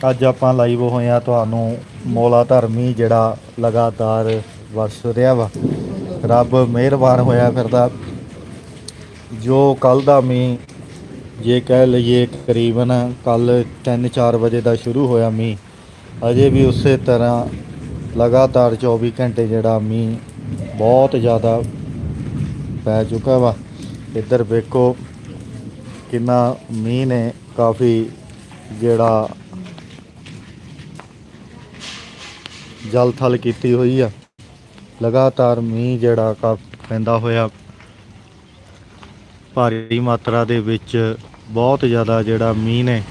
ਅੱਜ ਆਪਾਂ ਲਾਈਵ ਹੋਏ ਆ ਤੁਹਾਨੂੰ ਮੌਲਾ ਧਰਮੀ ਜਿਹੜਾ ਲਗਾਤਾਰ ਵਰਸ ਰਿਹਾ ਵਾ। ਰੱਬ ਮਿਹਰਬਾਨ ਹੋਇਆ ਫਿਰਦਾ। ਜੋ ਕੱਲ ਦਾ ਮੀਂਹ, ਜੇ ਕਹਿ ਲਈਏ ਤਕਰੀਬਨ ਕੱਲ 3-4 ਵਜੇ ਦਾ ਸ਼ੁਰੂ ਹੋਇਆ ਮੀਂਹ, ਅਜੇ ਵੀ ਉਸੇ ਤਰ੍ਹਾਂ ਲਗਾਤਾਰ 24 ਘੰਟੇ ਜਿਹੜਾ ਮੀਂਹ ਬਹੁਤ ਜ਼ਿਆਦਾ ਪੈ ਚੁੱਕਾ ਵਾ। ਇੱਧਰ ਵੇਖੋ ਕਿੰਨਾ ਮੀਂਹ ਨੇ, ਕਾਫੀ ਜਿਹੜਾ ਜਲ ਥਲ ਕੀਤੀ ਹੋਈ ਆ। ਲਗਾਤਾਰ ਮੀਂਹ ਜਿਹੜਾ ਕਾ ਪੈਂਦਾ ਹੋਇਆ, ਭਾਰੀ ਮਾਤਰਾ ਦੇ ਵਿੱਚ ਬਹੁਤ ਜ਼ਿਆਦਾ ਜਿਹੜਾ ਮੀਂਹ ਨੇ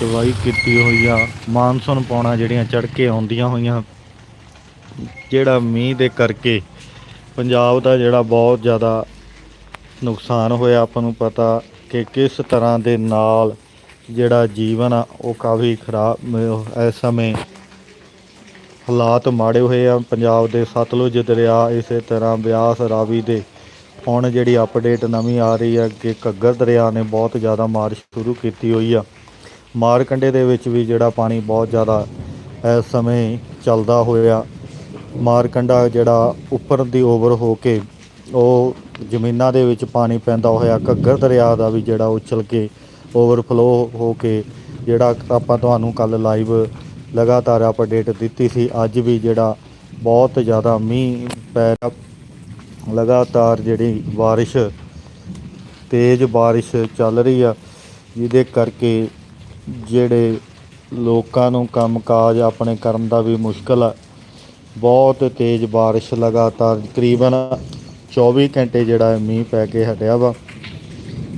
ਤਬਾਹੀ ਕੀਤੀ ਹੋਈ ਆ। ਮਾਨਸੂਨ ਪਾਉਣਾ ਜਿਹੜੀਆਂ ਚੜ ਕੇ ਆਉਂਦੀਆਂ ਹੋਈਆਂ, ਜਿਹੜਾ ਮੀਂਹ ਦੇ ਕਰਕੇ ਪੰਜਾਬ ਦਾ ਜਿਹੜਾ ਬਹੁਤ ਜ਼ਿਆਦਾ ਨੁਕਸਾਨ ਹੋਇਆ। ਆਪਾਂ ਨੂੰ ਪਤਾ ਕਿ ਕਿਸ ਤਰ੍ਹਾਂ ਦੇ ਨਾਲ ਜਿਹੜਾ ਜੀਵਨ ਆ, ਉਹ ਕਾਫੀ ਖਰਾਬ ਇਸ ਸਮੇਂ ਹਾਲਾਤ ਮਾੜੇ ਹੋਏ ਆ। ਪੰਜਾਬ ਦੇ ਸਤਲੁਜ ਦਰਿਆ ਇਸੇ ਤਰ੍ਹਾਂ ਬਿਆਸ ਰਾਵੀ ਦੇ ਹੁਣ ਜਿਹੜੀ ਅਪਡੇਟ ਨਵੀਂ ਆ ਰਹੀ ਹੈ ਕਿ ਘੱਗਰ ਦਰਿਆ ਨੇ ਬਹੁਤ ਜ਼ਿਆਦਾ ਮਾਰ ਸ਼ੁਰੂ ਕੀਤੀ ਹੋਈ ਆ। ਮਾਰ ਕੰਡੇ ਦੇ ਵਿੱਚ ਵੀ ਜਿਹੜਾ ਪਾਣੀ ਬਹੁਤ ਜ਼ਿਆਦਾ ਇਸ ਸਮੇਂ ਚੱਲਦਾ ਹੋਇਆ। ਮਾਰ ਕੰਡਾ ਜਿਹੜਾ ਉੱਪਰ ਦੀ ਓਵਰ ਹੋ ਕੇ ਉਹ ਜ਼ਮੀਨਾਂ ਦੇ ਵਿੱਚ ਪਾਣੀ ਪੈਂਦਾ ਹੋਇਆ। ਘੱਗਰ ਦਰਿਆ ਦਾ ਵੀ ਜਿਹੜਾ ਉਛਲ ਕੇ ਓਵਰਫਲੋ ਹੋ ਕੇ ਜਿਹੜਾ ਆਪਾਂ ਤੁਹਾਨੂੰ ਕੱਲ ਲਾਈਵ ਲਗਾਤਾਰ ਅਪਡੇਟ ਦਿੱਤੀ ਸੀ। ਅੱਜ ਵੀ ਜਿਹੜਾ ਬਹੁਤ ਜ਼ਿਆਦਾ ਮੀਂਹ ਪੈ ਰਿਹਾ, ਲਗਾਤਾਰ ਜਿਹੜੀ ਬਾਰਿਸ਼, ਤੇਜ਼ ਬਾਰਿਸ਼ ਚੱਲ ਰਹੀ ਆ, ਜਿਹਦੇ ਕਰਕੇ ਜਿਹੜੇ ਲੋਕਾਂ ਨੂੰ ਕੰਮਕਾਜ ਆਪਣੇ ਕਰਨ ਦਾ ਵੀ ਮੁਸ਼ਕਲ ਆ। ਬਹੁਤ ਤੇਜ਼ ਬਾਰਿਸ਼ ਲਗਾਤਾਰ ਤਕਰੀਬਨ 24 ਘੰਟੇ ਜਿਹੜਾ ਮੀਂਹ ਪੈ ਕੇ ਹਟਿਆ ਵਾ।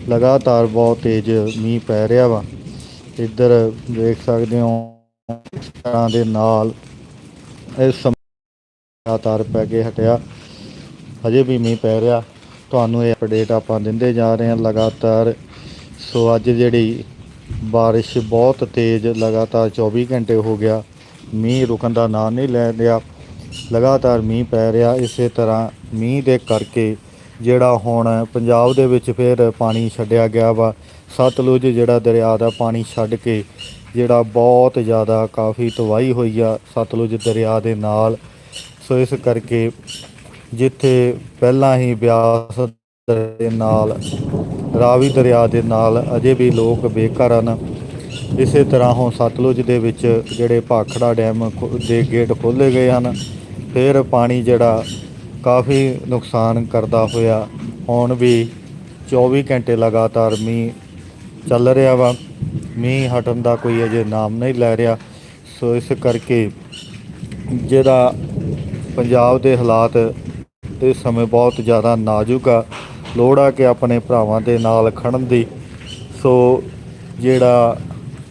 ਲਗਾਤਾਰ ਬਹੁਤ ਤੇਜ਼ ਮੀਂਹ ਪੈ ਰਿਹਾ ਵਾ। ਇੱਧਰ ਦੇਖ ਸਕਦੇ ਹੋ ਇਸ ਦੇ ਨਾਲ ਇਸ ਸਮੇਂ ਲਗਾਤਾਰ ਪੈ ਕੇ ਹਟਿਆ। ਹਜੇ ਵੀ ਮੀਂਹ ਪੈ ਰਿਹਾ। ਤੁਹਾਨੂੰ ਇਹ ਅਪਡੇਟ ਆਪਾਂ ਦਿੰਦੇ ਜਾ ਰਹੇ ਹਾਂ ਲਗਾਤਾਰ। ਸੋ ਅੱਜ ਜਿਹੜੀ ਬਾਰਿਸ਼ ਬਹੁਤ ਤੇਜ਼ ਲਗਾਤਾਰ 24 ਘੰਟੇ ਹੋ ਗਿਆ। ਮੀਂਹ ਰੁਕਣ ਦਾ ਨਾਂ ਨਹੀਂ ਲੈ ਰਿਹਾ। ਲਗਾਤਾਰ ਮੀਂਹ ਪੈ ਰਿਹਾ। ਇਸੇ ਤਰ੍ਹਾਂ ਮੀਂਹ ਦੇ ਕਰਕੇ ਜਿਹੜਾ ਹੁਣ ਪੰਜਾਬ ਦੇ ਵਿੱਚ ਫਿਰ ਪਾਣੀ ਛੱਡਿਆ ਗਿਆ ਵਾ। ਸਤਲੁਜ ਜਿਹੜਾ ਦਰਿਆ ਦਾ ਪਾਣੀ ਛੱਡ ਕੇ ਜਿਹੜਾ ਬਹੁਤ ਜ਼ਿਆਦਾ ਕਾਫੀ ਤਬਾਹੀ ਹੋਈ ਆ ਸਤਲੁਜ ਦਰਿਆ ਦੇ ਨਾਲ। ਸੋ ਇਸ ਕਰਕੇ ਜਿੱਥੇ ਪਹਿਲਾਂ ਹੀ ਬਿਆਸ ਦੇ ਨਾਲ, ਰਾਵੀ ਦਰਿਆ ਦੇ ਨਾਲ ਅਜੇ ਵੀ ਲੋਕ ਬੇਘਰ ਹਨ। ਇਸੇ ਤਰ੍ਹਾਂ ਹੁਣ ਸਤਲੁਜ ਦੇ ਵਿੱਚ ਜਿਹੜੇ ਭਾਖੜਾ ਡੈਮ ਖੁ- ਦੇ ਗੇਟ ਖੋਲ੍ਹੇ ਗਏ ਹਨ, ਫਿਰ ਪਾਣੀ ਜਿਹੜਾ ਕਾਫੀ ਨੁਕਸਾਨ ਕਰਦਾ ਹੋਇਆ। ਹੁਣ ਵੀ 24 ਘੰਟੇ ਲਗਾਤਾਰ ਮੀਂਹ ਚੱਲ ਰਿਹਾ ਵਾ। ਮੀਂਹ ਹਟਣ ਦਾ ਕੋਈ ਅਜੇ ਨਾਮ ਨਹੀਂ ਲੈ ਰਿਹਾ। ਸੋ ਇਸ ਕਰਕੇ ਜਿਹੜਾ ਪੰਜਾਬ ਦੇ ਹਾਲਾਤ ਇਸ ਸਮੇਂ ਬਹੁਤ ਜ਼ਿਆਦਾ ਨਾਜ਼ੁਕ ਆ। ਲੋੜ ਆ ਕਿ ਆਪਣੇ ਭਰਾਵਾਂ ਦੇ ਨਾਲ ਖੜਨ ਦੀ। ਸੋ ਜਿਹੜਾ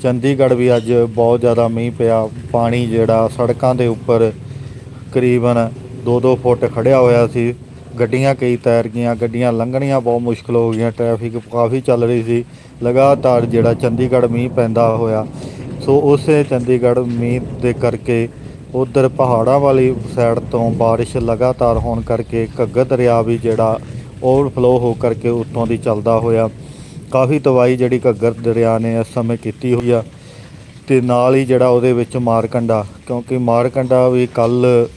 ਚੰਡੀਗੜ੍ਹ ਵੀ ਅੱਜ ਬਹੁਤ ਜ਼ਿਆਦਾ ਮੀਂਹ ਪਿਆ। ਪਾਣੀ ਜਿਹੜਾ ਸੜਕਾਂ ਦੇ ਉੱਪਰ ਕਰੀਬਨ 2-2 ਫੁੱਟ ਖੜਿਆ ਹੋਇਆ ਸੀ। ਗੱਡੀਆਂ ਕਈ ਤੈਰ ਗਈਆਂ, ਗੱਡੀਆਂ ਲੰਘਣੀਆਂ ਬਹੁਤ ਮੁਸ਼ਕਲ ਹੋ ਗਈਆਂ। ਟ੍ਰੈਫਿਕ ਕਾਫੀ ਚੱਲ ਰਹੀ ਸੀ। ਲਗਾਤਾਰ ਜਿਹੜਾ ਚੰਡੀਗੜ੍ਹ ਮੀਂਹ ਪੈਂਦਾ ਹੋਇਆ। ਸੋ ਉਸੇ ਚੰਡੀਗੜ੍ਹ ਮੀਂਹ ਦੇ ਕਰਕੇ ਉਧਰ ਪਹਾੜਾਂ ਵਾਲੀ ਸਾਈਡ ਤੋਂ ਬਾਰਿਸ਼ ਲਗਾਤਾਰ ਹੋਣ ਕਰਕੇ ਘੱਗਰ ਦਰਿਆ ਵੀ ਜਿਹੜਾ ਓਵਰਫਲੋ ਹੋ ਕਰਕੇ ਉੱਤੋਂ ਦੀ ਚੱਲਦਾ ਹੋਇਆ। ਕਾਫੀ ਤਬਾਹੀ ਜਿਹੜੀ ਘੱਗਰ ਦਰਿਆ ਨੇ ਇਸ ਸਮੇਂ ਕੀਤੀ ਹੋਈ ਆ ਤੇ ਨਾਲ ਹੀ ਜਿਹੜਾ ਉਹਦੇ ਵਿੱਚ ਮਾਰਕੰਡਾ, ਕਿਉਂਕਿ ਮਾਰਕੰਡਾ ਵੀ ਕੱਲ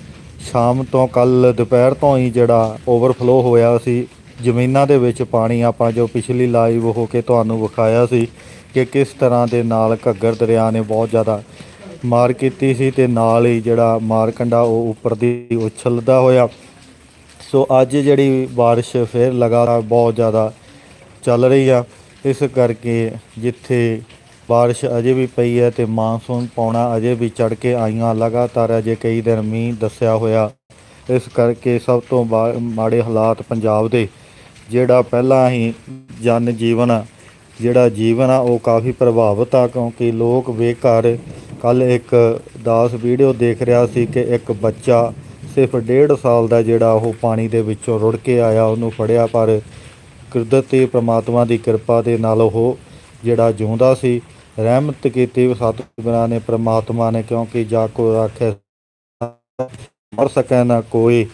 ਸ਼ਾਮ ਤੋਂ ਕੱਲ ਦੁਪਹਿਰ ਤੋਂ ਹੀ ਜਿਹੜਾ ਓਵਰਫਲੋ ਹੋਇਆ ਸੀ। ਜ਼ਮੀਨਾਂ ਦੇ ਵਿੱਚ ਪਾਣੀ ਆਪਾਂ ਜੋ ਪਿਛਲੀ ਲਾਈਵ ਹੋ ਕੇ ਤੁਹਾਨੂੰ ਵਿਖਾਇਆ ਸੀ ਕਿ ਕਿਸ ਤਰ੍ਹਾਂ ਦੇ ਨਾਲ ਘੱਗਰ ਦਰਿਆ ਨੇ ਬਹੁਤ ਜ਼ਿਆਦਾ ਮਾਰ ਕੀਤੀ ਸੀ ਤੇ ਨਾਲ ਹੀ ਜਿਹੜਾ ਮਾਰ ਕੰਡਾ ਉਹ ਉੱਪਰ ਦੀ ਉਛਲਦਾ ਹੋਇਆ। ਸੋ ਅੱਜ ਜਿਹੜੀ ਬਾਰਿਸ਼ ਫਿਰ ਲਗਾਤਾਰ ਬਹੁਤ ਜ਼ਿਆਦਾ ਚੱਲ ਰਹੀ ਆ। ਇਸ ਕਰਕੇ ਜਿੱਥੇ ਬਾਰਿਸ਼ ਅਜੇ ਵੀ ਪਈ ਹੈ ਤੇ ਮਾਨਸੂਨ ਪਾਉਣਾ ਅਜੇ ਵੀ ਚੜ ਕੇ ਆਈਆਂ, ਲਗਾਤਾਰ ਅਜੇ ਕਈ ਦਿਨ ਮੀਂਹ ਦੱਸਿਆ ਹੋਇਆ। ਇਸ ਕਰਕੇ ਸਭ ਤੋਂ ਬਾ- ਮਾੜੇ ਹਾਲਾਤ ਪੰਜਾਬ ਦੇ ਜਿਹੜਾ ਪਹਿਲਾਂ ਹੀ ਜਨ ਜੀਵਨ, ਜਿਹੜਾ ਜੀਵਨ ਆ, ਉਹ ਕਾਫੀ ਪ੍ਰਭਾਵਿਤ ਆ, ਕਿਉਂਕਿ ਲੋਕ ਬੇਘਰ। ਕੱਲ ਇੱਕ ਦਾਸ ਵੀਡੀਓ ਦੇਖ ਰਿਹਾ ਸੀ ਕਿ ਇੱਕ ਬੱਚਾ ਸਿਰਫ 1.5 ਸਾਲ ਦਾ ਜਿਹੜਾ ਉਹ ਪਾਣੀ ਦੇ ਵਿੱਚੋਂ ਰੁੜ ਕੇ ਆਇਆ, ਉਹਨੂੰ ਫੜਿਆ, ਪਰ ਕੁਦਰਤੀ ਪ੍ਰਮਾਤਮਾ ਦੀ ਕਿਰਪਾ ਦੇ ਨਾਲ ਉਹ ਜਿਹੜਾ ਜਿਉਂਦਾ ਸੀ, ਰਹਿਮਤ ਕੀਤੀ ਸਤਿਗੁਰਾਂ ਨੇ, ਪ੍ਰਮਾਤਮਾ ਨੇ, ਕਿਉਂਕਿ ਜਾ ਕੋ ਆਖੇ, ਮਰ ਸਕੈ ਨਾ ਕੋਈ,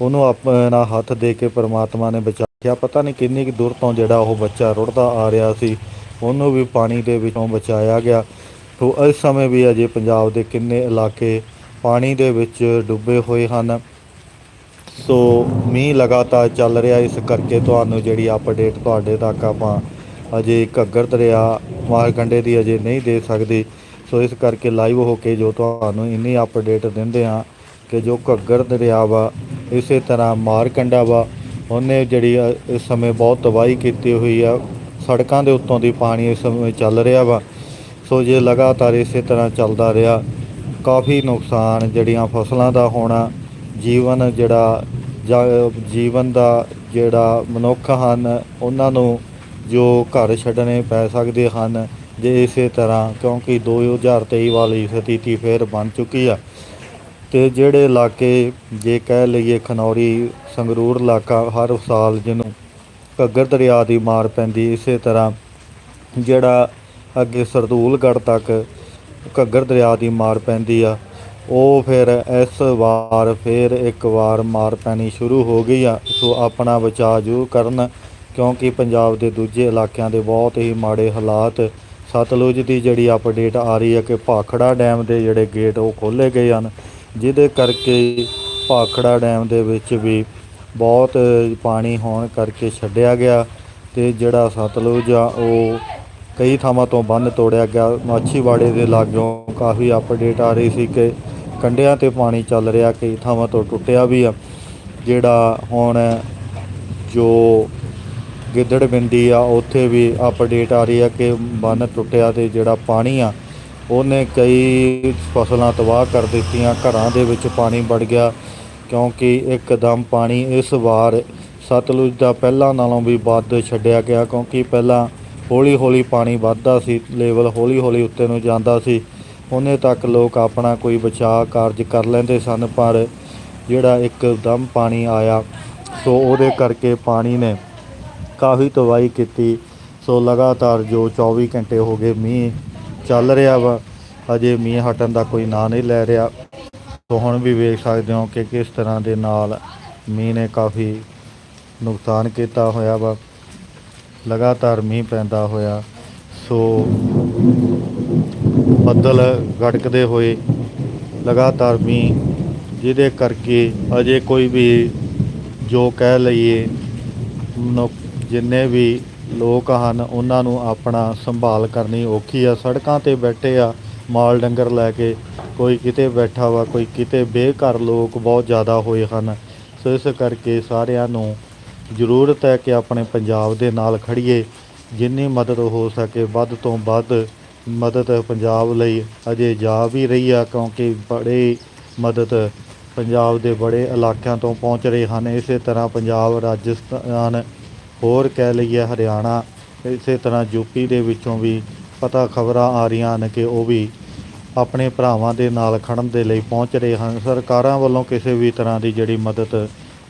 ਉਹਨੂੰ ਆਪਣਾ ਹੱਥ ਦੇ ਕੇ ਪ੍ਰਮਾਤਮਾ ਨੇ ਬਚਾ ਬਚਾਇਆ ਪਤਾ ਨਹੀਂ ਕਿੰਨੀ ਕੁ ਦੂਰ ਤੋਂ ਜਿਹੜਾ ਉਹ ਬੱਚਾ ਰੁੜਦਾ ਆ ਰਿਹਾ ਸੀ। ਉਹਨੂੰ ਵੀ ਪਾਣੀ ਦੇ ਵਿੱਚੋਂ ਬਚਾਇਆ ਗਿਆ। ਸੋ ਇਸ ਸਮੇਂ ਵੀ ਅਜੇ ਪੰਜਾਬ ਦੇ ਕਿੰਨੇ ਇਲਾਕੇ ਪਾਣੀ ਦੇ ਵਿੱਚ ਡੁੱਬੇ ਹੋਏ ਹਨ। ਸੋ ਮੀਂਹ ਲਗਾਤਾਰ ਚੱਲ ਰਿਹਾ, ਇਸ ਕਰਕੇ ਤੁਹਾਨੂੰ ਜਿਹੜੀ ਅਪਡੇਟ ਤੁਹਾਡੇ ਤੱਕ ਆਪਾਂ ਅਜੇ ਘੱਗਰ ਦਰਿਆ, ਮਾਰਕੰਡੇ ਦੀ ਅਜੇ ਨਹੀਂ ਦੇ ਸਕਦੇ। ਸੋ ਇਸ ਕਰਕੇ ਲਾਈਵ ਹੋ ਕੇ ਜੋ ਤੁਹਾਨੂੰ ਇੰਨੀ ਅਪਡੇਟ ਦਿੰਦੇ ਹਾਂ ਕਿ ਜੋ ਘੱਗਰ ਦਰਿਆ ਵਾ, ਇਸੇ ਤਰ੍ਹਾਂ ਮਾਰਕੰਡਾ ਵਾ ਉਹਨੇ ਜਿਹੜੀ ਇਸ ਸਮੇਂ ਬਹੁਤ ਤਬਾਹੀ ਕੀਤੀ ਹੋਈ ਆ। ਸੜਕਾਂ ਦੇ ਉੱਤੋਂ ਦੀ ਪਾਣੀ ਇਸ ਸਮੇਂ ਚੱਲ ਰਿਹਾ ਵਾ। ਸੋ ਜੇ ਲਗਾਤਾਰ ਇਸੇ ਤਰ੍ਹਾਂ ਚੱਲਦਾ ਰਿਹਾ, ਕਾਫੀ ਨੁਕਸਾਨ ਜਿਹੜੀਆਂ ਫਸਲਾਂ ਦਾ ਹੋਣਾ, ਜੀਵਨ ਜਿਹੜਾ, ਜਾਂ ਜੀਵਨ ਦਾ ਜਿਹੜਾ ਮਨੁੱਖ ਹਨ, ਉਹਨਾਂ ਨੂੰ ਜੋ ਘਰ ਛੱਡਣੇ ਪੈ ਸਕਦੇ ਹਨ, ਜੇ ਇਸੇ ਤਰ੍ਹਾਂ ਕਿਉਂਕਿ 2023 ਵਾਲੀ ਸਥਿਤੀ ਫੇਰ ਬਣ ਚੁੱਕੀ ਆ। ਤੇ ਜਿਹੜੇ ਇਲਾਕੇ, ਜੇ ਕਹਿ ਲਈਏ ਖਨੌਰੀ, ਸੰਗਰੂਰ ਇਲਾਕਾ, ਹਰ ਸਾਲ ਜਿਹਨੂੰ ਘੱਗਰ ਦਰਿਆ ਦੀ ਮਾਰ ਪੈਂਦੀ, ਇਸੇ ਤਰ੍ਹਾਂ ਜਿਹੜਾ ਅੱਗੇ ਸਰਦੂਲਗੜ੍ਹ ਤੱਕ ਘੱਗਰ ਦਰਿਆ ਦੀ ਮਾਰ ਪੈਂਦੀ ਆ, ਉਹ ਫਿਰ ਇਸ ਵਾਰ ਫਿਰ ਇੱਕ ਵਾਰ ਮਾਰ ਪੈਣੀ ਸ਼ੁਰੂ ਹੋ ਗਈ ਆ। ਸੋ ਆਪਣਾ ਬਚਾਅ ਜ਼ਰੂਰ ਕਰਨ, ਕਿਉਂਕਿ ਪੰਜਾਬ ਦੇ ਦੂਜੇ ਇਲਾਕਿਆਂ ਦੇ ਬਹੁਤ ਹੀ ਮਾੜੇ ਹਾਲਾਤ, ਸਤਲੁਜ ਦੀ ਜਿਹੜੀ ਅਪਡੇਟ ਆ ਰਹੀ ਹੈ ਕਿ ਭਾਖੜਾ ਡੈਮ ਦੇ ਜਿਹੜੇ ਗੇਟ ਉਹ ਖੋਲ੍ਹੇ ਗਏ ਹਨ। ਜਿਹਦੇ ਕਰਕੇ ਭਾਖੜਾ ਡੈਮ ਦੇ ਵਿੱਚ ਵੀ ਬਹੁਤ ਪਾਣੀ ਹੋਣ ਕਰਕੇ ਛੱਡਿਆ ਗਿਆ ਤੇ ਜਿਹੜਾ ਸਤਲੁਜ ਆ, ਉਹ ਕਈ ਥਾਵਾਂ ਤੋਂ ਬੰਨ ਤੋੜਿਆ ਗਿਆ। ਮਾਛੀਵਾੜੇ ਦੇ ਲਾਗੋਂ ਕਾਫੀ ਅਪਡੇਟ ਆ ਰਹੀ ਸੀ ਕਿ ਕੰਢਿਆਂ ਤੇ ਪਾਣੀ ਚੱਲ ਰਿਹਾ, ਕਈ ਥਾਵਾਂ ਤੋਂ ਟੁੱਟਿਆ ਵੀ ਆ। ਜਿਹੜਾ ਹੁਣ ਜੋ ਗਿੱਦੜ ਗਿੱਦੜਬਿੰਡੀ ਆ, ਉੱਥੇ ਵੀ ਅਪਡੇਟ ਆ ਰਹੀ ਆ ਕਿ ਬੰਨ ਟੁੱਟਿਆ ਤੇ ਜਿਹੜਾ ਪਾਣੀ ਆ ਉਹਨੇ ਕਈ ਫਸਲਾਂ ਤਬਾਹ ਕਰ ਦਿੱਤੀਆਂ, ਘਰਾਂ ਦੇ ਵਿੱਚ ਪਾਣੀ ਵੜ ਗਿਆ, ਕਿਉਂਕਿ ਇੱਕਦਮ ਪਾਣੀ ਇਸ ਵਾਰ ਸਤਲੁਜ ਦਾ ਪਹਿਲਾਂ ਨਾਲੋਂ ਵੀ ਵੱਧ ਛੱਡਿਆ ਗਿਆ, ਕਿਉਂਕਿ ਪਹਿਲਾਂ ਹੌਲੀ ਹੌਲੀ ਪਾਣੀ ਵੱਧਦਾ ਸੀ ਲੈਵਲ ਹੌਲੀ ਹੌਲੀ ਉੱਤੇ ਨੂੰ ਜਾਂਦਾ ਸੀ। ਉਹਨੇ ਤੱਕ ਲੋਕ ਆਪਣਾ ਕੋਈ ਬਚਾਅ ਕਾਰਜ ਕਰ ਲੈਂਦੇ ਸਨ, ਪਰ ਜਿਹੜਾ ਇੱਕਦਮ ਪਾਣੀ ਆਇਆ, ਸੋ ਉਹਦੇ ਕਰਕੇ ਪਾਣੀ ਨੇ ਕਾਫੀ ਤਬਾਹੀ ਕੀਤੀ। ਸੋ ਲਗਾਤਾਰ ਜੋ 24 ਘੰਟੇ ਹੋ ਗਏ ਮੀਂਹ ਚੱਲ ਰਿਹਾ ਵਾ। ਅਜੇ ਮੀਂਹ ਹਟਣ ਦਾ ਕੋਈ ਨਾਂ ਨਹੀਂ ਲੈ ਰਿਹਾ। ਸੋ ਹੁਣ ਵੀ ਵੇਖ ਸਕਦੇ ਹੋ ਕਿ ਕਿਸ ਤਰ੍ਹਾਂ ਦੇ ਨਾਲ ਮੀਂਹ ਨੇ ਕਾਫੀ ਨੁਕਸਾਨ ਕੀਤਾ ਹੋਇਆ ਵਾ। ਲਗਾਤਾਰ ਮੀਂਹ ਪੈਂਦਾ ਹੋਇਆ। ਸੋ ਬੱਦਲ ਗੜਕਦੇ ਹੋਏ ਲਗਾਤਾਰ ਮੀਂਹ, ਜਿਹਦੇ ਕਰਕੇ ਅਜੇ ਕੋਈ ਵੀ ਜੋ ਕਹਿ ਲਈਏ, ਮਨੁੱਖ ਜਿੰਨੇ ਵੀ ਲੋਕ ਹਨ, ਉਹਨਾਂ ਨੂੰ ਆਪਣਾ ਸੰਭਾਲ ਕਰਨੀ ਔਖੀ ਆ। ਸੜਕਾਂ ਤੇ ਬੈਠੇ ਆ, ਮਾਲ ਡੰਗਰ ਲੈ ਕੇ ਕੋਈ ਕਿਤੇ ਬੈਠਾ ਵਾ, ਕੋਈ ਕਿਤੇ ਬੇਘਰ ਲੋਕ ਬਹੁਤ ਜ਼ਿਆਦਾ ਹੋਏ ਹਨ। ਸੋ ਇਸ ਕਰਕੇ ਸਾਰਿਆਂ ਨੂੰ ਜ਼ਰੂਰਤ ਹੈ ਕਿ ਆਪਣੇ ਪੰਜਾਬ ਦੇ ਨਾਲ ਖੜੀਏ ਜਿੰਨੀ ਮਦਦ ਹੋ ਸਕੇ, ਵੱਧ ਤੋਂ ਵੱਧ ਮਦਦ ਪੰਜਾਬ ਲਈ ਅਜੇ ਜਾ ਵੀ ਰਹੀ ਆ, ਕਿਉਂਕਿ ਬੜੇ ਮਦਦ ਪੰਜਾਬ ਦੇ ਬੜੇ ਇਲਾਕਿਆਂ ਤੋਂ ਪਹੁੰਚ ਰਹੇ ਹਨ। ਇਸੇ ਤਰ੍ਹਾਂ ਪੰਜਾਬ, ਰਾਜਸਥਾਨ ਹੋਰ ਕਹਿ ਲਈਏ ਹਰਿਆਣਾ, ਇਸੇ ਤਰ੍ਹਾਂ ਯੂਪੀ ਦੇ ਵਿੱਚੋਂ ਵੀ ਪਤਾ ਖਬਰਾਂ ਆ ਰਹੀਆਂ ਹਨ ਕਿ ਉਹ ਵੀ ਆਪਣੇ ਭਰਾਵਾਂ ਦੇ ਨਾਲ ਖੜਨ ਦੇ ਲਈ ਪਹੁੰਚ ਰਹੇ ਹਨ। ਸਰਕਾਰਾਂ ਵੱਲੋਂ ਕਿਸੇ ਵੀ ਤਰ੍ਹਾਂ ਦੀ ਜਿਹੜੀ ਮਦਦ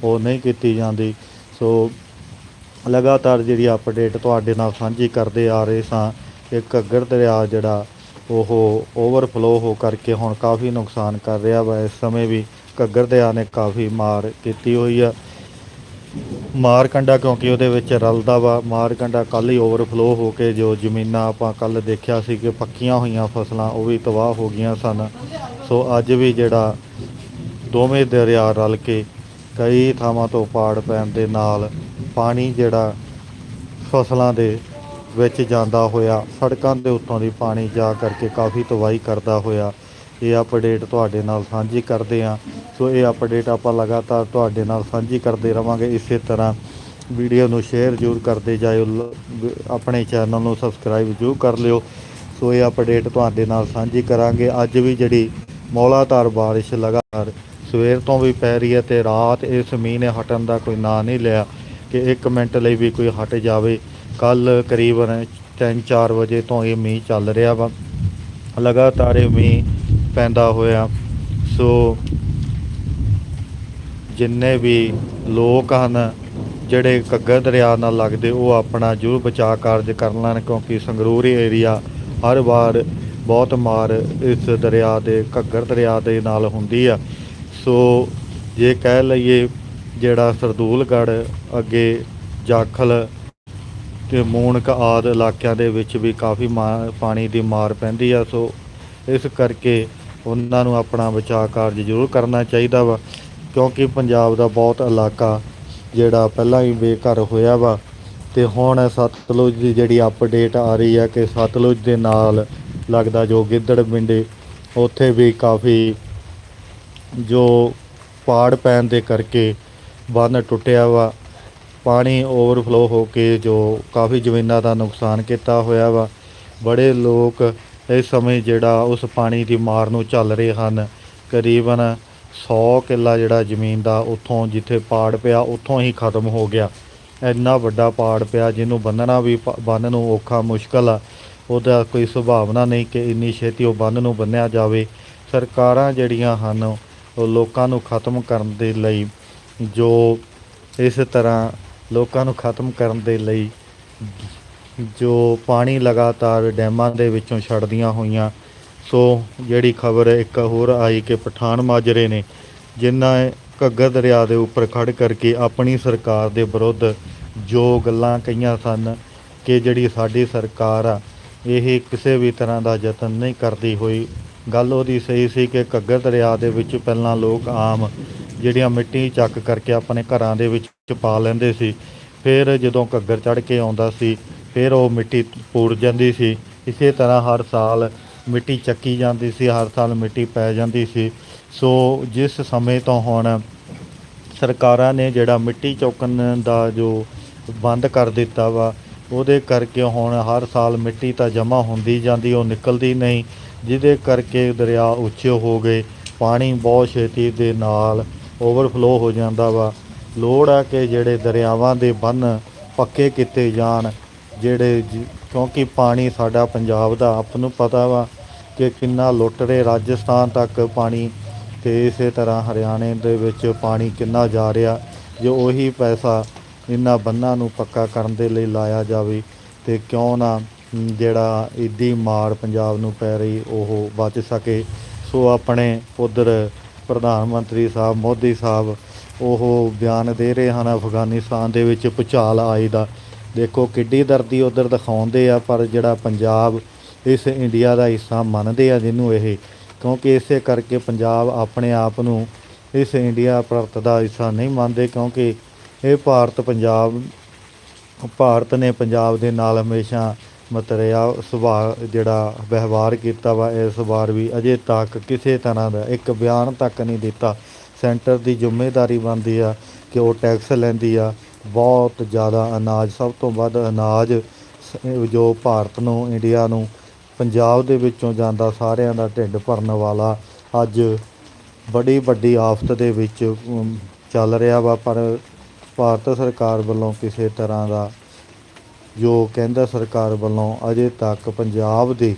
ਉਹ ਨਹੀਂ ਕੀਤੀ ਜਾਂਦੀ। ਸੋ ਲਗਾਤਾਰ ਜਿਹੜੀ ਅਪਡੇਟ ਤੁਹਾਡੇ ਨਾਲ ਸਾਂਝੀ ਕਰਦੇ ਆ ਰਹੇ ਸਾਂ ਕਿ ਘੱਗਰ ਦਰਿਆ ਜਿਹੜਾ ਉਹ ਓਵਰਫਲੋ ਹੋ ਕਰਕੇ ਹੁਣ ਕਾਫੀ ਨੁਕਸਾਨ ਕਰ ਰਿਹਾ ਵਾ। ਇਸ ਸਮੇਂ ਵੀ ਘੱਗਰ ਦਰਿਆ ਨੇ ਕਾਫੀ ਮਾਰ ਕੀਤੀ ਹੋਈ ਆ। ਮਾਰਕੰਡਾ, ਕਿਉਂਕਿ ਉਹਦੇ ਵਿੱਚ ਰਲਦਾ ਵਾ। ਮਾਰਕੰਡਾ ਕੱਲ ਹੀ ਓਵਰਫਲੋ ਹੋ ਕੇ ਜੋ ਜ਼ਮੀਨਾਂ ਆਪਾਂ ਕੱਲ ਦੇਖਿਆ ਸੀ ਕਿ ਪੱਕੀਆਂ ਹੋਈਆਂ ਫਸਲਾਂ, ਉਹ ਵੀ ਤਬਾਹ ਹੋ ਗਈਆਂ ਸਨ। ਸੋ ਅੱਜ ਵੀ ਜਿਹੜਾ ਦੋਵੇਂ ਦਰਿਆ ਰਲ ਕੇ ਕਈ ਥਾਵਾਂ ਤੋਂ ਪਾੜ ਪੈਣ ਦੇ ਨਾਲ ਪਾਣੀ ਜਿਹੜਾ ਫਸਲਾਂ ਦੇ ਵਿੱਚ ਜਾਂਦਾ ਹੋਇਆ, ਸੜਕਾਂ ਦੇ ਉੱਤੋਂ ਦੀ ਪਾਣੀ ਜਾ ਕਰਕੇ ਕਾਫੀ ਤਬਾਹੀ ਕਰਦਾ ਹੋਇਆ। ਇਹ ਅਪਡੇਟ ਤੁਹਾਡੇ ਨਾਲ ਸਾਂਝੀ ਕਰਦੇ ਹਾਂ। ਸੋ ਇਹ ਅਪਡੇਟ ਆਪਾਂ ਲਗਾਤਾਰ ਤੁਹਾਡੇ ਨਾਲ ਸਾਂਝੀ ਕਰਦੇ ਰਵਾਂਗੇ। ਇਸੇ ਤਰ੍ਹਾਂ ਵੀਡੀਓ ਨੂੰ ਸ਼ੇਅਰ ਜ਼ਰੂਰ ਕਰਦੇ ਜਾਇਓ। ਲ- ਆਪਣੇ ਚੈਨਲ ਨੂੰ ਸਬਸਕ੍ਰਾਈਬ ਜ਼ਰੂਰ ਕਰ ਲਿਓ। ਸੋ ਇਹ ਅਪਡੇਟ ਤੁਹਾਡੇ ਨਾਲ ਸਾਂਝੀ ਕਰਾਂਗੇ। ਅੱਜ ਵੀ ਜਿਹੜੀ ਮੌਲਾਧਾਰ ਬਾਰਿਸ਼ ਲਗਾਤਾਰ ਸਵੇਰ ਤੋਂ ਵੀ ਪੈ ਰਹੀ ਹੈ ਤੇ ਰਾਤ ਇਸ ਮੀਂਹ ਨੇ ਹਟਣ ਦਾ ਕੋਈ ਨਾਂ ਨਹੀਂ ਲਿਆ ਕਿ 1 ਮਿੰਟ ਲਈ ਵੀ ਕੋਈ ਹਟ ਜਾਵੇ। ਕੱਲ ਕਰੀਬਨ 3-4 ਵਜੇ ਤੋਂ ਇਹ ਮੀਂਹ ਚੱਲ ਰਿਹਾ ਵਾ। ਲਗਾਤਾਰ ਇਹ ਮੀਂਹ ਪੈਂਦਾ ਹੋਇਆ। ਸੋ ਜਿੰਨੇ ਵੀ ਲੋਕ ਹਨ, ਜਿਹੜੇ ਘੱਗਰ ਦਰਿਆ ਨਾਲ ਲੱਗਦੇ, ਉਹ ਆਪਣਾ ਜ਼ਰੂਰ ਬਚਾਅ ਕਾਰਜ ਕਰ ਲੈਣ ਕਿਉਂਕਿ ਸੰਗਰੂਰ ਏਰੀਆ ਹਰ ਵਾਰ ਬਹੁਤ ਮਾਰ ਇਸ ਦਰਿਆ ਦੇ, ਘੱਗਰ ਦਰਿਆ ਦੇ ਨਾਲ ਹੁੰਦੀ ਆ। ਸੋ ਜੇ ਕਹਿ ਲਈਏ ਜਿਹੜਾ ਸਰਦੂਲਗੜ੍ਹ ਅੱਗੇ ਜਾਖਲ ਕਿ ਮੂਣਕ ਆਦਿ ਇਲਾਕਿਆਂ ਦੇ ਵਿੱਚ ਵੀ ਕਾਫੀ ਮਾ- ਪਾਣੀ ਦੀ ਮਾਰ ਪੈਂਦੀ ਆ, ਸੋ ਇਸ ਕਰਕੇ ਉਹਨਾਂ ਨੂੰ ਆਪਣਾ ਬਚਾਅ ਕਾਰਜ ਜ਼ਰੂਰ ਕਰਨਾ ਚਾਹੀਦਾ ਵਾ, ਕਿਉਂਕਿ ਪੰਜਾਬ ਦਾ ਬਹੁਤ ਇਲਾਕਾ ਜਿਹੜਾ ਪਹਿਲਾਂ ਹੀ ਬੇਘਰ ਹੋਇਆ ਵਾ, ਤੇ ਹੁਣ ਸਤਲੁਜ ਦੀ ਜਿਹੜੀ ਅਪਡੇਟ ਆ ਰਹੀ ਹੈ ਕਿ ਸਤਲੁਜ ਦੇ ਨਾਲ ਲੱਗਦਾ ਜੋ ਗਿੱਦੜ ਪਿੰਡੇ ਉੱਥੇ ਵੀ ਕਾਫੀ ਜੋ ਪਾੜ ਪੈਣ ਦੇ ਕਰਕੇ ਬੰਨ ਟੁੱਟਿਆ ਵਾ, ਪਾਣੀ ਓਵਰਫਲੋ ਹੋ ਕੇ ਜੋ ਕਾਫੀ ਜ਼ਮੀਨਾਂ ਦਾ ਨੁਕਸਾਨ ਕੀਤਾ ਹੋਇਆ ਵਾ, ਬੜੇ ਲੋਕ ਇਸ ਸਮੇਂ ਜਿਹੜਾ ਉਸ ਪਾਣੀ ਦੀ ਮਾਰ ਨੂੰ ਚੱਲ ਰਹੇ ਹਨ। ਕਰੀਬਨ 100 ਕਿੱਲਾ ਜਿਹੜਾ ਜ਼ਮੀਨ ਦਾ ਉੱਥੋਂ ਜਿੱਥੇ ਪਾੜ ਪਿਆ, ਉੱਥੋਂ ਹੀ ਖਤਮ ਹੋ ਗਿਆ। ਇੰਨਾ ਵੱਡਾ ਪਾੜ ਪਿਆ ਜਿਹਨੂੰ ਬੰਨਣਾ ਵੀ ਪ- ਬੰਨ ਨੂੰ ਔਖਾ ਮੁਸ਼ਕਲ ਆ। ਉਹਦਾ ਕੋਈ ਸੁਭਾਵਨਾ ਨਹੀਂ ਕਿ ਇੰਨੀ ਛੇਤੀ ਉਹ ਬੰਨ ਨੂੰ ਬੰਨਿਆ ਜਾਵੇ। ਸਰਕਾਰਾਂ ਜਿਹੜੀਆਂ ਹਨ, ਉਹ ਲੋਕਾਂ ਨੂੰ ਖਤਮ ਕਰਨ ਦੇ ਲਈ ਜੋ ਇਸ ਤਰ੍ਹਾਂ ਲੋਕਾਂ ਨੂੰ ਖਤਮ ਕਰਨ ਦੇ ਲਈ ਜੋ ਪਾਣੀ ਲਗਾਤਾਰ ਡੈਮਾਂ ਦੇ ਵਿੱਚੋਂ ਛੱਡਦੀਆਂ ਹੋਈਆਂ। ਸੋ ਜਿਹੜੀ ਖਬਰ ਇੱਕ ਹੋਰ ਆਈ ਕਿ ਪਠਾਨ ਮਾਜਰੇ ਨੇ ਜਿਨ੍ਹਾਂ ਘੱਗਰ ਦਰਿਆ ਦੇ ਉੱਪਰ ਖੜ ਕਰਕੇ ਆਪਣੀ ਸਰਕਾਰ ਦੇ ਵਿਰੁੱਧ ਜੋ ਗੱਲਾਂ ਕਹੀਆਂ ਸਨ ਕਿ ਜਿਹੜੀ ਸਾਡੀ ਸਰਕਾਰ ਆ, ਇਹ ਕਿਸੇ ਵੀ ਤਰ੍ਹਾਂ ਦਾ ਯਤਨ ਨਹੀਂ ਕਰਦੀ ਹੋਈ। ਗੱਲ ਉਹਦੀ ਸਹੀ ਸੀ ਕਿ ਘੱਗਰ ਦਰਿਆ ਦੇ ਵਿੱਚ ਪਹਿਲਾਂ ਲੋਕ ਆਮ ਜਿਹੜੀਆਂ ਮਿੱਟੀ ਚੱਕ ਕਰਕੇ ਆਪਣੇ ਘਰਾਂ ਦੇ ਵਿੱਚ ਪਾ ਲੈਂਦੇ ਸੀ। ਫਿਰ ਜਦੋਂ ਘੱਗਰ ਚੜ ਕੇ ਆਉਂਦਾ ਸੀ ਫਿਰ ਉਹ ਮਿੱਟੀ ਪੂਰ ਜਾਂਦੀ ਸੀ। ਇਸੇ ਤਰ੍ਹਾਂ ਹਰ ਸਾਲ ਮਿੱਟੀ ਚੱਕੀ ਜਾਂਦੀ ਸੀ, ਹਰ ਸਾਲ ਮਿੱਟੀ ਪੈ ਜਾਂਦੀ ਸੀ। ਸੋ ਜਿਸ ਸਮੇਂ ਤੋਂ ਹੁਣ ਸਰਕਾਰਾਂ ਨੇ ਜਿਹੜਾ ਮਿੱਟੀ ਚੁੱਕਣ ਦਾ ਜੋ ਬੰਦ ਕਰ ਦਿੱਤਾ ਵਾ, ਉਹਦੇ ਕਰਕੇ ਹੁਣ ਹਰ ਸਾਲ ਮਿੱਟੀ ਤਾਂ ਜਮ੍ਹਾਂ ਹੁੰਦੀ ਜਾਂਦੀ, ਉਹ ਨਿਕਲਦੀ ਨਹੀਂ। ਜਿਹਦੇ ਕਰਕੇ ਦਰਿਆ ਉੱਚੇ ਹੋ ਗਏ, ਪਾਣੀ ਬਹੁਤ ਛੇਤੀ ਦੇ ਨਾਲ ਓਵਰਫਲੋ ਹੋ ਜਾਂਦਾ ਵਾ। ਲੋੜ ਆ ਕਿ ਜਿਹੜੇ ਦਰਿਆਵਾਂ ਦੇ ਬੰਨ ਪੱਕੇ ਕੀਤੇ ਜਾਣ। ਜਿਹੜੇ ਜ- ਕਿਉਂਕਿ ਪਾਣੀ ਸਾਡਾ ਪੰਜਾਬ ਦਾ ਆਪ ਨੂੰ ਪਤਾ ਵਾ ਕਿ ਕਿੰਨਾ ਲੁੱਟ ਰਹੇ ਰਾਜਸਥਾਨ ਤੱਕ ਪਾਣੀ ਤੇ ਇਸੇ ਤਰ੍ਹਾਂ ਹਰਿਆਣੇ ਦੇ ਵਿੱਚ ਪਾਣੀ ਕਿੰਨਾ ਜਾ ਰਿਹਾ ਜੋ ਉਹੀ ਪੈਸਾ ਇਹਨਾਂ ਬੰਨਾਂ ਨੂੰ ਪੱਕਾ ਕਰਨ ਦੇ ਲਈ ਲਾਇਆ ਜਾਵੇ ਤੇ ਕਿਉਂ ਨਾ ਮ, ਜਿਹੜਾ ਇੱਡੀ ਮਾਰ ਪੰਜਾਬ ਨੂੰ ਪੈ ਰਹੀ ਉਹ ਬਚ ਸਕੇ। ਸੋ ਆਪਣੇ ਉਧਰ ਪ੍ਰਧਾਨ ਮੰਤਰੀ ਸਾਹਿਬ ਮੋਦੀ ਸਾਹਿਬ ਉਹ ਬਿਆਨ ਦੇ ਰਹੇ ਹਨ ਅਫਗਾਨਿਸਤਾਨ ਦੇ ਵਿੱਚ ਭੁਚਾਲ ਆਏ ਦਾ। ਦੇਖੋ ਕਿੱਡੀ ਦਰਦੀ ਉਧਰ ਦਿਖਾਉਂਦੇ ਆ, ਪਰ ਜਿਹੜਾ ਪੰਜਾਬ ਇਸ ਇੰਡੀਆ ਦਾ ਹਿੱਸਾ ਮੰਨਦੇ ਆ ਜਿਹਨੂੰ ਇਹ, ਕਿਉਂਕਿ ਇਸੇ ਕਰਕੇ ਪੰਜਾਬ ਆਪਣੇ ਆਪ ਨੂੰ ਇਸ ਇੰਡੀਆ ਭਾਰਤ ਦਾ ਹਿੱਸਾ ਨਹੀਂ ਮੰਨਦੇ, ਕਿਉਂਕਿ ਇਹ ਭਾਰਤ ਪੰਜਾਬ, ਭਾਰਤ ਨੇ ਪੰਜਾਬ ਦੇ ਨਾਲ ਹਮੇਸ਼ਾ ਮਤਰਿਆ, ਸੁਭਾਅ ਜਿਹੜਾ ਵਿਵਹਾਰ ਕੀਤਾ ਵਾ ਇਸ ਵਾਰ ਵੀ ਅਜੇ ਤੱਕ ਕਿਸੇ ਤਰ੍ਹਾਂ ਦਾ ਇੱਕ ਬਿਆਨ ਤੱਕ ਨਹੀਂ ਦਿੱਤਾ। ਸੈਂਟਰ ਦੀ ਜ਼ਿੰਮੇਵਾਰੀ ਬਣਦੀ ਆ ਕਿ ਉਹ ਟੈਕਸ ਲੈਂਦੀ ਆ ਬਹੁਤ ਜ਼ਿਆਦਾ ਅਨਾਜ, ਸਭ ਤੋਂ ਵੱਧ ਅਨਾਜ ਜੋ ਭਾਰਤ ਨੂੰ, ਇੰਡੀਆ ਨੂੰ, ਪੰਜਾਬ ਦੇ ਵਿੱਚੋਂ ਜਾਂਦਾ, ਸਾਰਿਆਂ ਦਾ ਢਿੱਡ ਭਰਨ ਵਾਲਾ ਅੱਜ ਬੜੀ ਵੱਡੀ ਆਫਤ ਦੇ ਵਿੱਚ ਚੱਲ ਰਿਹਾ ਵਾ, ਪਰ ਭਾਰਤ ਸਰਕਾਰ ਵੱਲੋਂ ਕਿਸੇ ਤਰ੍ਹਾਂ ਦਾ ਜੋ ਕੇਂਦਰ ਸਰਕਾਰ ਵੱਲੋਂ ਅਜੇ ਤੱਕ ਪੰਜਾਬ ਦੇ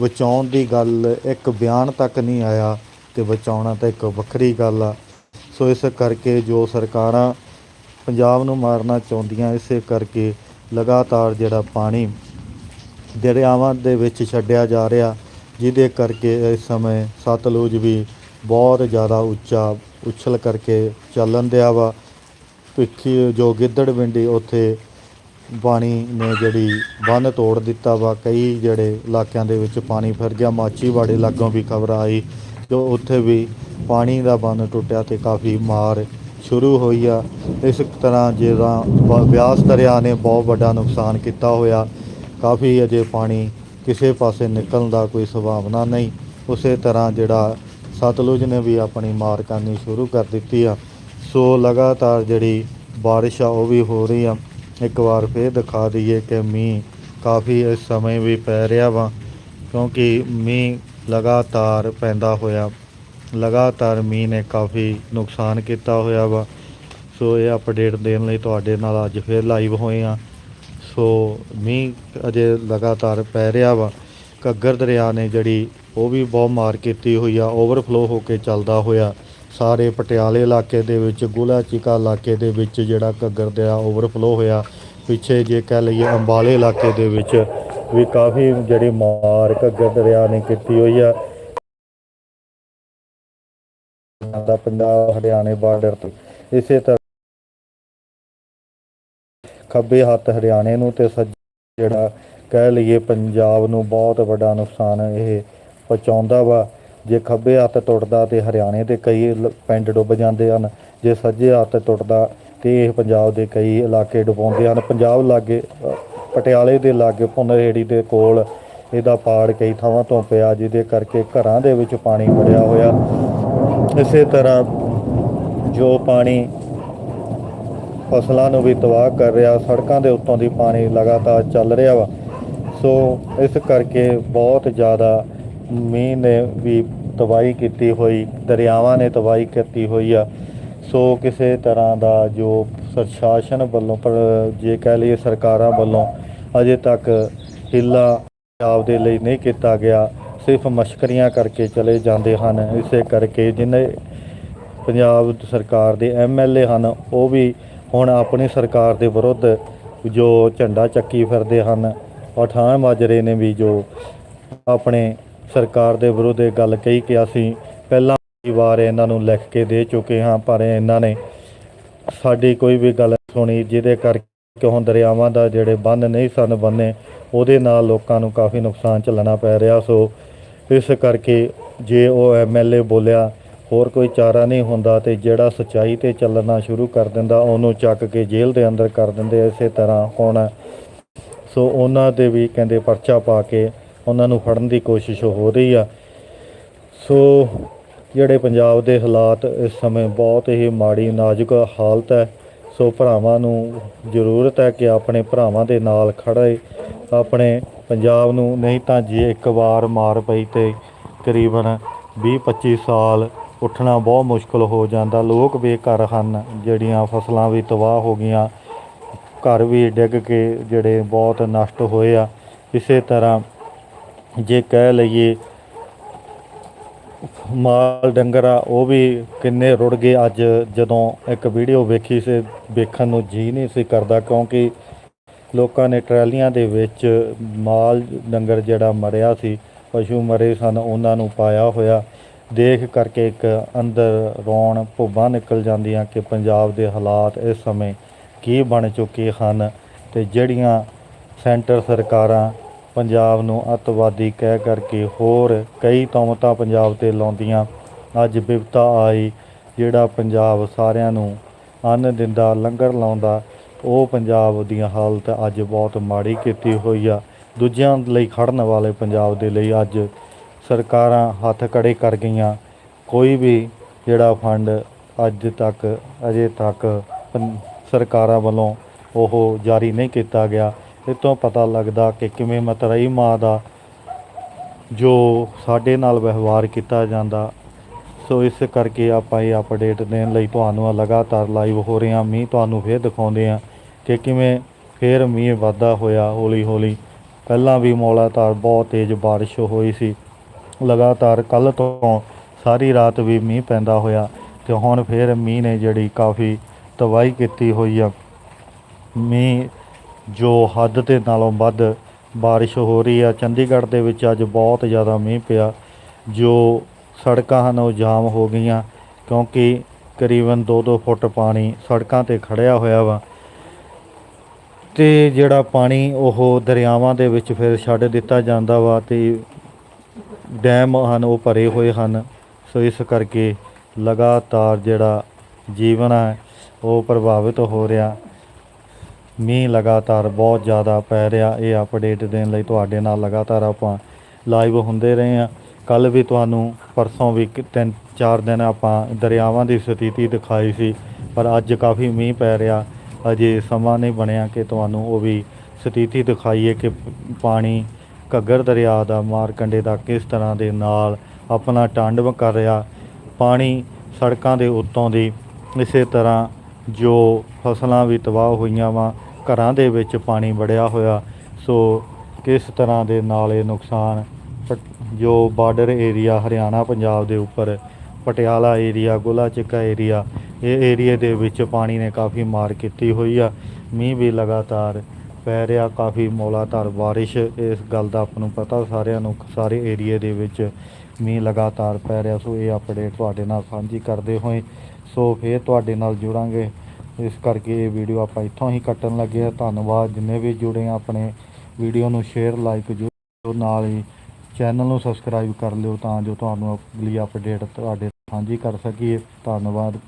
ਬਚਾਉਣ ਦੀ ਗੱਲ ਇੱਕ ਬਿਆਨ ਤੱਕ ਨਹੀਂ ਆਇਆ ਤੇ ਬਚਾਉਣਾ ਤਾਂ ਇੱਕ ਵੱਖਰੀ ਗੱਲ ਆ। ਸੋ ਇਸ ਕਰਕੇ ਜੋ ਸਰਕਾਰਾਂ ਪੰਜਾਬ ਨੂੰ ਮਾਰਨਾ ਚਾਹੁੰਦੀਆਂ, ਇਸੇ ਕਰਕੇ ਲਗਾਤਾਰ ਜਿਹੜਾ ਪਾਣੀ ਦਰਿਆਵਾਂ ਦੇ ਵਿੱਚ ਛੱਡਿਆ ਜਾ ਰਿਹਾ, ਜਿਹਦੇ ਕਰਕੇ ਇਸ ਸਮੇਂ ਸਤਲੁਜ ਵੀ ਬਹੁਤ ਜ਼ਿਆਦਾ ਉੱਚਾ, ਉਛਲ ਕਰਕੇ ਚੱਲਣ ਦਿਆ ਵਾ। ਪਿੱਛੇ ਜੋ ਗਿੱਦੜ ਪਿੰਡੀ, ਉੱਥੇ ਪਾਣੀ ਨੇ ਜਿਹੜੀ ਬੰਨ ਤੋੜ ਦਿੱਤਾ ਵਾ। ਕਈ ਜਿਹੜੇ ਇਲਾਕਿਆਂ ਦੇ ਵਿੱਚ ਪਾਣੀ ਫਿਰ ਗਿਆ। ਮਾਚੀਵਾੜੇ ਲਾਗੋਂ ਵੀ ਖਬਰ ਆਈ, ਜੋ ਉੱਥੇ ਵੀ ਪਾਣੀ ਦਾ ਬੰਨ ਟੁੱਟਿਆ ਤੇ ਕਾਫੀ ਮਾਰ ਸ਼ੁਰੂ ਹੋਈ ਆ। ਇਸ ਤਰ੍ਹਾਂ ਜਿਹੜਾ ਬ- ਬਿਆਸ ਦਰਿਆ ਨੇ ਬਹੁਤ ਵੱਡਾ ਨੁਕਸਾਨ ਕੀਤਾ ਹੋਇਆ। ਕਾਫੀ ਅਜੇ ਪਾਣੀ ਕਿਸੇ ਪਾਸੇ ਨਿਕਲਣ ਦਾ ਕੋਈ ਸੰਭਾਵਨਾ ਨਹੀਂ। ਉਸੇ ਤਰ੍ਹਾਂ ਜਿਹੜਾ ਸਤਲੁਜ ਨੇ ਵੀ ਆਪਣੀ ਮਾਰ ਕਰਨੀ ਸ਼ੁਰੂ ਕਰ ਦਿੱਤੀ ਆ। ਸੋ ਲਗਾਤਾਰ ਜਿਹੜੀ ਬਾਰਿਸ਼ ਆ, ਉਹ ਵੀ ਹੋ ਰਹੀ ਆ। ਇੱਕ ਵਾਰ ਫੇਰ ਦਿਖਾ ਦਈਏ ਕਿ ਮੀਂਹ ਕਾਫੀ ਇਸ ਸਮੇਂ ਵੀ ਪੈ ਰਿਹਾ ਵਾ, ਕਿਉਂਕਿ ਮੀਂਹ ਲਗਾਤਾਰ ਪੈਂਦਾ ਹੋਇਆ। ਲਗਾਤਾਰ ਮੀਂਹ ਨੇ ਕਾਫੀ ਨੁਕਸਾਨ ਕੀਤਾ ਹੋਇਆ ਵਾ। ਸੋ ਇਹ ਅਪਡੇਟ ਦੇਣ ਲਈ ਤੁਹਾਡੇ ਨਾਲ ਅੱਜ ਫੇਰ ਲਾਈਵ ਹੋਏ ਆ ਸੋ ਮੀਂਹ ਅਜੇ ਲਗਾਤਾਰ ਪੈ ਰਿਹਾ ਵਾ। ਘੱਗਰ ਦਰਿਆ ਨੇ ਜਿਹੜੀ ਉਹ ਵੀ ਬਹੁਤ ਮਾਰ ਕੀਤੀ ਹੋਈ ਆ ਓਵਰਫਲੋ ਹੋ ਕੇ ਚੱਲਦਾ ਹੋਇਆ। ਸਾਰੇ ਪਟਿਆਲੇ ਇਲਾਕੇ ਦੇ ਵਿੱਚ ਗੁਲਾ ਚਿਕਾ ਇਲਾਕੇ ਦੇ ਵਿੱਚ ਜਿਹੜਾ ਘੱਗਰ ਦਰਿਆ ਓਵਰਫਲੋ ਹੋਇਆ। ਪਿੱਛੇ ਜੇ ਕਹਿ ਲਈਏ ਅੰਬਾਲੇ ਇਲਾਕੇ ਦੇ ਵਿੱਚ ਵੀ ਕਾਫੀ ਜਿਹੜੀ ਮਾਰ ਘੱਗਰ ਦਰਿਆ ਨੇ ਕੀਤੀ ਹੋਈ ਆ। ਦਾ ਪੰਜਾਬ, ਹਰਿਆਣੇ ਬਾਰਡਰ ਤੇ। ਇਸੇ ਤਰ੍ਹਾਂ ਖੱਬੇ ਹੱਥ ਹਰਿਆਣੇ ਨੂੰ ਤੇ ਸੱਜੇ ਜਿਹੜਾ ਕਹਿ ਲਈਏ ਪੰਜਾਬ ਨੂੰ ਬਹੁਤ ਵੱਡਾ ਨੁਕਸਾਨ ਇਹ ਪਹੁੰਚਾਉਂਦਾ ਵਾ। ਜੇ ਖੱਬੇ ਹੱਥ ਟੁੱਟਦਾ ਤੇ ਹਰਿਆਣੇ ਦੇ ਕਈ ਪਿੰਡ ਡੁੱਬ ਜਾਂਦੇ ਹਨ। ਜੇ ਸੱਜੇ ਹੱਥ ਟੁੱਟਦਾ ਤੇ ਇਹ ਪੰਜਾਬ ਦੇ ਕਈ ਇਲਾਕੇ ਡੁਬਾਉਂਦੇ ਹਨ। ਪੰਜਾਬ ਲਾਗੇ ਪਟਿਆਲੇ ਦੇ ਲਾਗੇ ਪੁਨਰਹੇੜੀ ਦੇ ਕੋਲ ਇਹਦਾ ਪਾੜ ਕਈ ਥਾਵਾਂ ਤੋਂ ਪਿਆ, ਜਿਹਦੇ ਕਰਕੇ ਘਰਾਂ ਦੇ ਵਿੱਚ ਪਾਣੀ ਵੜਿਆ ਹੋਇਆ। ਇਸੇ ਤਰ੍ਹਾਂ ਜੋ ਪਾਣੀ ਫਸਲਾਂ ਨੂੰ ਵੀ ਤਬਾਹ ਕਰ ਰਿਹਾ, ਸੜਕਾਂ ਦੇ ਉੱਤੋਂ ਦੀ ਪਾਣੀ ਲਗਾਤਾਰ ਚੱਲ ਰਿਹਾ ਵਾ। ਸੋ ਇਸ ਕਰਕੇ ਬਹੁਤ ਜ਼ਿਆਦਾ ਮੀਂਹ ਨੇ ਵੀ ਤਬਾਹੀ ਕੀਤੀ ਹੋਈ, ਦਰਿਆਵਾਂ ਨੇ ਤਬਾਹੀ ਕੀਤੀ ਹੋਈ ਆ। ਸੋ ਕਿਸੇ ਤਰ੍ਹਾਂ ਦਾ ਜੋ ਪ੍ਰਸ਼ਾਸਨ ਵੱਲੋਂ, ਪਰ ਜੇ ਕਹਿ ਲਈਏ ਸਰਕਾਰਾਂ ਵੱਲੋਂ, ਅਜੇ ਤੱਕ ਹਿੱਲਾ ਪੰਜਾਬ ਦੇ ਲਈ ਨਹੀਂ ਕੀਤਾ ਗਿਆ। ਸਿਰਫ ਮਸ਼ਕਰੀਆਂ ਕਰਕੇ ਚਲੇ ਜਾਂਦੇ ਹਨ। ਇਸੇ ਕਰਕੇ ਜਿਨੇ ਪੰਜਾਬ ਸਰਕਾਰ ਦੇ ਐਮਐਲਏ ਹਨ, ਉਹ ਵੀ ਹੁਣ ਆਪਣੀ ਸਰਕਾਰ ਦੇ ਵਿਰੁੱਧ ਜੋ ਝੰਡਾ ਚੱਕੀ ਫਿਰਦੇ ਹਨ ਪਠਾਨ ਮਾਜਰੇ ਨੇ ਵੀ ਜੋ ਆਪਣੇ ਸਰਕਾਰ ਦੇ ਵਿਰੁੱਧ ਇਹ ਗੱਲ ਕਹੀ ਕਿ ਅਸੀਂ ਪਹਿਲਾਂ ਵਾਰ ਇਹਨਾਂ ਨੂੰ ਲਿਖ ਕੇ ਦੇ ਚੁੱਕੇ ਹਾਂ, ਪਰ ਇਹਨਾਂ ਨੇ ਸਾਡੀ ਕੋਈ ਵੀ ਗੱਲ ਸੁਣੀ, ਜਿਹਦੇ ਕਰਕੇ ਹੁਣ ਦਰਿਆਵਾਂ ਦਾ ਜਿਹੜੇ ਬੰਨ ਨਹੀਂ ਸਨ ਬੰਨੇ, ਉਹਦੇ ਨਾਲ ਲੋਕਾਂ ਨੂੰ ਕਾਫੀ ਨੁਕਸਾਨ ਝੱਲਣਾ ਪੈ ਰਿਹਾ। ਸੋ ਇਸ ਕਰਕੇ ਜੇ ਉਹ ਐਮਐਲਏ ਬੋਲਿਆ, ਹੋਰ ਕੋਈ ਚਾਰਾ ਨਹੀਂ ਹੁੰਦਾ ਤੇ ਜਿਹੜਾ ਸਚਾਈ ਤੇ ਚੱਲਣਾ ਸ਼ੁਰੂ ਕਰ ਦਿੰਦਾ, ਉਹਨੂੰ ਚੱਕ ਕੇ ਜੇਲ੍ਹ ਦੇ ਅੰਦਰ ਕਰ ਦਿੰਦੇ ਇਸੇ ਤਰ੍ਹਾਂ ਹੁਣ। ਸੋ ਉਹਨਾਂ ਦੇ ਵੀ ਕਹਿੰਦੇ ਪਰਚਾ ਪਾ ਕੇ ਉਹਨਾਂ ਨੂੰ ਫੜਨ ਦੀ ਕੋਸ਼ਿਸ਼ ਹੋ ਰਹੀ ਆ। ਸੋ ਜਿਹੜੇ ਪੰਜਾਬ ਦੇ ਹਾਲਾਤ ਇਸ ਸਮੇਂ ਬਹੁਤ ਹੀ ਮਾੜੀ, ਨਾਜ਼ੁਕ ਹਾਲਤ ਹੈ। ਸੋ ਭਰਾਵਾਂ ਨੂੰ ਜ਼ਰੂਰਤ ਹੈ ਕਿ ਆਪਣੇ ਭਰਾਵਾਂ ਦੇ ਨਾਲ ਖੜੇ ਆਪਣੇ ਪੰਜਾਬ ਨੂੰ ਨਹੀਂ ਤਾਂ ਜੇ ਇੱਕ ਵਾਰ ਮਾਰ ਪਈ ਤੇ ਕਰੀਬਨ 20-25 ਸਾਲ ਉੱਠਣਾ ਬਹੁਤ ਮੁਸ਼ਕਲ ਹੋ ਜਾਂਦਾ। ਲੋਕ ਬੇਘਰ ਹਨ, ਜਿਹੜੀਆਂ ਫਸਲਾਂ ਵੀ ਤਬਾਹ ਹੋ ਗਈਆਂ, ਘਰ ਵੀ ਡਿੱਗ ਕੇ ਜਿਹੜੇ ਬਹੁਤ ਨਸ਼ਟ ਹੋਏ ਆ। ਇਸੇ ਤਰ੍ਹਾਂ ਜੇ ਕਹਿ ਲਈਏ ਮਾਲ ਡੰਗਰ ਆ, ਉਹ ਵੀ ਕਿੰਨੇ ਰੁੜ ਗਏ। ਅੱਜ ਜਦੋਂ ਇੱਕ ਵੀਡੀਓ ਵੇਖੀ ਸੀ, ਵੇਖਣ ਨੂੰ ਜੀ ਨਹੀਂ ਸੀ ਕਰਦਾ, ਕਿਉਂਕਿ ਲੋਕਾਂ ਨੇ ਟਰਾਲੀਆਂ ਦੇ ਵਿੱਚ ਮਾਲ, ਡੰਗਰ ਜਿਹੜਾ ਮਰਿਆ ਸੀ, ਪਸ਼ੂ ਮਰੇ ਸਨ, ਉਹਨਾਂ ਨੂੰ ਪਾਇਆ ਹੋਇਆ। ਦੇਖ ਕਰਕੇ ਇੱਕ ਅੰਦਰ ਰੋਣ ਭੁੱਬਾਂ ਨਿਕਲ ਜਾਂਦੀਆਂ ਕਿ ਪੰਜਾਬ ਦੇ ਹਾਲਾਤ ਇਸ ਸਮੇਂ ਕੀ ਬਣ ਚੁੱਕੇ ਹਨ ਤੇ ਜਿਹੜੀਆਂ ਸੈਂਟਰ ਸਰਕਾਰਾਂ ਪੰਜਾਬ ਨੂੰ ਅੱਤਵਾਦੀ ਕਹਿ ਕਰਕੇ ਹੋਰ ਕਈ ਤੌਮਤਾਂ ਪੰਜਾਬ ਤੇ ਲਾਉਂਦੀਆਂ। ਅੱਜ ਵਿਪਤਾ ਆਈ, ਜਿਹੜਾ ਪੰਜਾਬ ਸਾਰਿਆਂ ਨੂੰ ਅੰਨ ਦਿੰਦਾ, ਲੰਗਰ ਲਾਉਂਦਾ ਉਹ ਪੰਜਾਬ ਦੀਆਂ ਹਾਲਤ ਅੱਜ ਬਹੁਤ ਮਾੜੀ ਕੀਤੀ ਹੋਈ ਆ। ਦੂਜਿਆਂ ਲਈ ਖੜਨ ਵਾਲੇ ਪੰਜਾਬ ਦੇ ਲਈ ਅੱਜ ਸਰਕਾਰਾਂ ਹੱਥ ਕੜੇ ਕਰ ਗਈਆਂ। ਕੋਈ ਵੀ ਜਿਹੜਾ ਫੰਡ ਅੱਜ ਤੱਕ, ਅਜੇ ਤੱਕ ਪੰ- ਸਰਕਾਰਾਂ ਵੱਲੋਂ ਉਹ ਜਾਰੀ ਨਹੀਂ ਕੀਤਾ ਗਿਆ। ਇਹ ਤੋਂ ਪਤਾ ਲੱਗਦਾ ਕਿ ਕਿਵੇਂ ਮਤਰਈ ਮਾਂ ਦਾ ਜੋ ਸਾਡੇ ਨਾਲ ਵਿਵਹਾਰ ਕੀਤਾ ਜਾਂਦਾ, ਸੋ ਇਸ ਕਰਕੇ ਆਪਾਂ ਇਹ ਅਪਡੇਟ ਦੇਣ ਲਈ ਤੁਹਾਨੂੰ ਲਗਾਤਾਰ ਲਾਈਵ ਹੋ ਰਹੇ ਹਾਂ। ਮੀਂਹ ਤੁਹਾਨੂੰ ਫੇਰ ਦਿਖਾਉਂਦੇ ਹਾਂ। ਕਿ ਕਿਵੇਂ ਫੇਰ ਮੀਂਹ ਵਾਧਾ ਹੋਇਆ ਹੌਲੀ ਹੌਲੀ। ਪਹਿਲਾਂ ਵੀ ਮੌਲਾਤਾਰ ਬਹੁਤ ਤੇਜ਼ ਬਾਰਿਸ਼ ਹੋਈ ਸੀ। ਲਗਾਤਾਰ ਕੱਲ ਤੋਂ ਸਾਰੀ ਰਾਤ ਵੀ ਮੀਂਹ ਪੈਂਦਾ ਹੋਇਆ ਤੇ ਹੁਣ ਫੇਰ ਮੀਂਹ ਨੇ ਜਿਹੜੀ ਕਾਫੀ ਤਬਾਹੀ ਕੀਤੀ ਹੋਈ ਆ। ਮੀਂਹ ਜੋ ਹੱਦ ਤੇ ਨਾਲੋਂ ਵੱਧ ਬਾਰਿਸ਼ ਹੋ ਰਹੀ ਆ। ਚੰਡੀਗੜ੍ਹ ਦੇ ਵਿੱਚ ਅੱਜ ਬਹੁਤ ਜ਼ਿਆਦਾ ਮੀਂਹ ਪਿਆ, ਜੋ ਸੜਕਾਂ ਹਨ ਉਹ ਜਾਮ ਹੋ ਗਈਆਂ ਕਿਉਂਕਿ ਕਰੀਬਨ 2-2 ਫੁੱਟ ਪਾਣੀ ਸੜਕਾਂ ਤੇ ਖੜਿਆ ਹੋਇਆ ਵਾ। ਤੇ ਜਿਹੜਾ ਪਾਣੀ ਉਹ ਦਰਿਆਵਾਂ ਦੇ ਵਿੱਚ ਫਿਰ ਛੱਡ ਦਿੱਤਾ ਜਾਂਦਾ ਵਾ ਤੇ ਡੈਮ ਹਨ, ਉਹ ਭਰੇ ਹੋਏ ਹਨ। ਸੋ ਇਸ ਕਰਕੇ ਲਗਾਤਾਰ ਜਿਹੜਾ ਜੀਵਨ ਹੈ ਉਹ ਪ੍ਰਭਾਵਿਤ ਹੋ ਰਿਹਾ। ਮੀਂਹ ਲਗਾਤਾਰ ਬਹੁਤ ਜ਼ਿਆਦਾ ਪੈ ਰਿਹਾ। ਇਹ ਅਪਡੇਟ ਦੇਣ ਲਈ ਤੁਹਾਡੇ ਨਾਲ ਲਗਾਤਾਰ ਆਪਾਂ ਲਾਈਵ ਹੁੰਦੇ ਰਹੇ ਹਾਂ। ਕੱਲ ਵੀ ਤੁਹਾਨੂੰ ਪਰਸੋਂ ਵੀ ਤਿੰਨ ਚਾਰ ਦਿਨ ਆਪਾਂ ਦਰਿਆਵਾਂ ਦੀ ਸਥਿਤੀ ਦਿਖਾਈ ਸੀ, ਪਰ ਅੱਜ ਕਾਫੀ ਮੀਂਹ ਪੈ ਰਿਹਾ। ਅਜੇ ਸਮਾਂ ਨਹੀਂ ਬਣਿਆ ਕਿ ਤੁਹਾਨੂੰ ਉਹ ਵੀ ਸਥਿਤੀ ਦਿਖਾਈਏ ਕਿ ਪਾਣੀ ਘੱਗਰ ਦਰਿਆ ਦਾ ਮਾਰਕੰਡੇ ਦਾ ਕਿਸ ਤਰ੍ਹਾਂ ਦੇ ਨਾਲ ਆਪਣਾ ਟਾਂਡਵ ਕਰ ਰਿਹਾ। ਪਾਣੀ ਸੜਕਾਂ ਦੇ ਉੱਤੋਂ ਦੀ ਇਸੇ ਤਰ੍ਹਾਂ ਜੋ ਫਸਲਾਂ ਵੀ ਤਬਾਹ ਹੋਈਆਂ ਵਾ, ਘਰਾਂ ਦੇ ਵਿੱਚ ਪਾਣੀ ਵੜਿਆ ਹੋਇਆ। ਸੋ ਕਿਸ ਤਰ੍ਹਾਂ ਦੇ ਨਾਲ ਇਹ ਨੁਕਸਾਨ? ਪਟ- ਜੋ ਬਾਰਡਰ ਏਰੀਆ ਹਰਿਆਣਾ, ਪੰਜਾਬ ਦੇ ਉੱਪਰ, ਪਟਿਆਲਾ ਏਰੀਆ ਗੋਲਾ ਚੱਕਾ ਏਰੀਆ ਇਹ ਏਰੀਏ ਦੇ ਵਿੱਚ ਪਾਣੀ ਨੇ ਕਾਫੀ ਮਾਰ ਕੀਤੀ ਹੋਈ ਆ। ਮੀਂਹ ਵੀ ਲਗਾਤਾਰ ਪੈ ਰਿਹਾ, ਕਾਫੀ ਮੌਲਾਧਾਰ ਬਾਰਿਸ਼, ਇਸ ਗੱਲ ਦਾ ਆਪਾਂ ਨੂੰ ਪਤਾ ਸਾਰਿਆਂ ਨੂੰ, ਸਾਰੇ ਏਰੀਏ ਦੇ ਵਿੱਚ ਮੀਂਹ ਲਗਾਤਾਰ ਪੈ ਰਿਹਾ। ਸੋ ਇਹ ਅਪਡੇਟ ਤੁਹਾਡੇ ਨਾਲ ਸਾਂਝੀ ਕਰਦੇ ਹੋਏ। ਸੋ ਫੇਰ ਤੁਹਾਡੇ ਨਾਲ ਜੁੜਾਂਗੇ। ਇਸ ਕਰਕੇ ਇਹ ਵੀਡੀਓ ਆਪਾਂ ਇੱਥੋਂ ਹੀ ਕੱਟਣ ਲੱਗੇ ਆ। ਧੰਨਵਾਦ। ਜਿੰਨੇ ਵੀ ਜੁੜੇ ਆ, ਆਪਣੇ ਵੀਡੀਓ ਨੂੰ ਸ਼ੇਅਰ ਲਾਈਕ ਜੋ ਨਾਲ ਹੀ ਚੈਨਲ ਨੂੰ ਸਬਸਕ੍ਰਾਈਬ ਕਰ ਲਿਓ ਤਾਂ ਜੋ ਤੁਹਾਨੂੰ ਅਗਲੀ ਅਪਡੇਟ ਤੁਹਾਡੇ ਸਾਂਝੀ ਕਰ ਸਕੀਏ। ਧੰਨਵਾਦ।